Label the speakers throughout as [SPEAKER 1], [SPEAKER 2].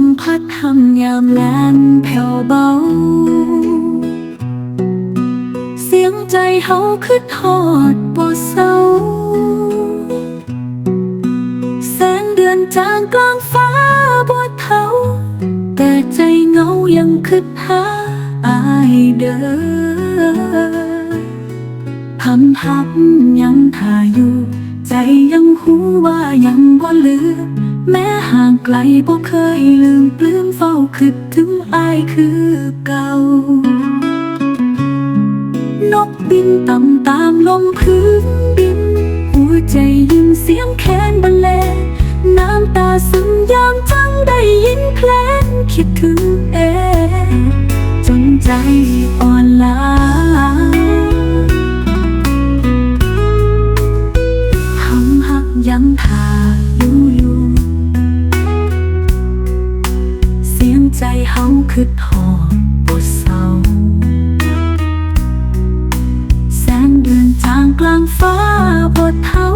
[SPEAKER 1] มพัดทำยามแลนแผ่วเบา เสียงใจเฮาคือทอดบ่เศร้า แสงเดือนจางกลางฟ้าบ่เทาแต่ใจเงายังคิดหาอายเด้อทำทับยังหาอยู่ ใจยังหูว่ายังบ่ลืม แม้ห่างไกลบ่เคยลืมปลื้มเฝ้าคิดถึงอายคือเก่านกบินต่ำตามลมพื้นดิน หัวใจยินเสียงแคนบรรเลงน้ำตาซึมยามจังได้ยินเพลงคิดถึงเอ จนใจอ่อนล้าทำหักยังท่า เฮาคือทอดบทเศร้า แสงเดือนจางกลางฟ้าบดเทา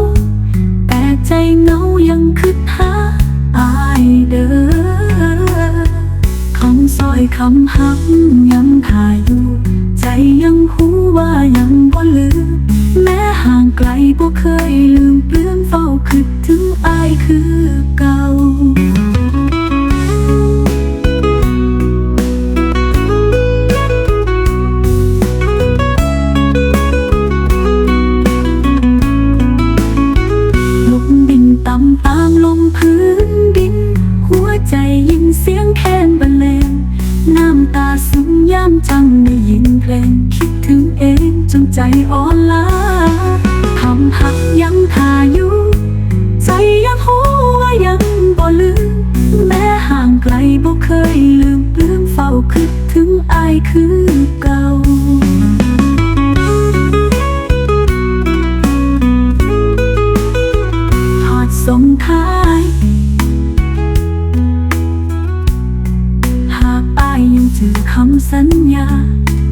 [SPEAKER 1] แต่ใจเหงายังคิดหาอายเด้อคำซอยคำหักยังท่าอยู่ ใจยังหูว่ายังบ่ลืม แม้ห่างไกลบ่เคยลืมำตามลมพื้นดิน หัวใจยินเสียงแคนบรรเลงน้ำตาซึมย่ำจังได้ยินเพลง คิดถึงเองจนใจอ่อนล้าคำหักยังทาอยู่ ใจยังหูว่ายังบ่ลืม แม้ห่างไกลบ่เคยลืม สัญญา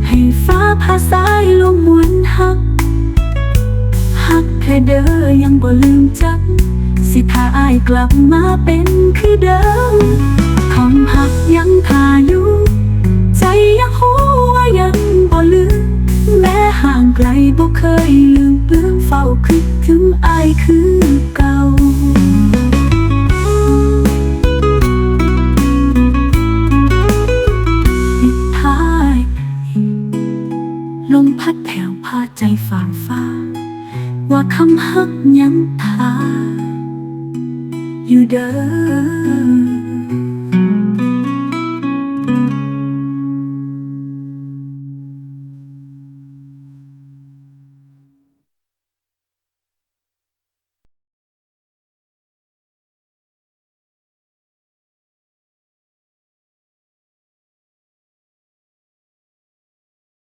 [SPEAKER 1] ให้ฟ้าพาสายลมมวนหัก หักแค่เด้อยังบ่ลืมจัก สิถ้าอายกลับมาเป็นคือเดิมคำหักยังคาอยู่ ใจยังห ใจฝางฟ้า ว่าคำฮักยังทาอยู่เด้อ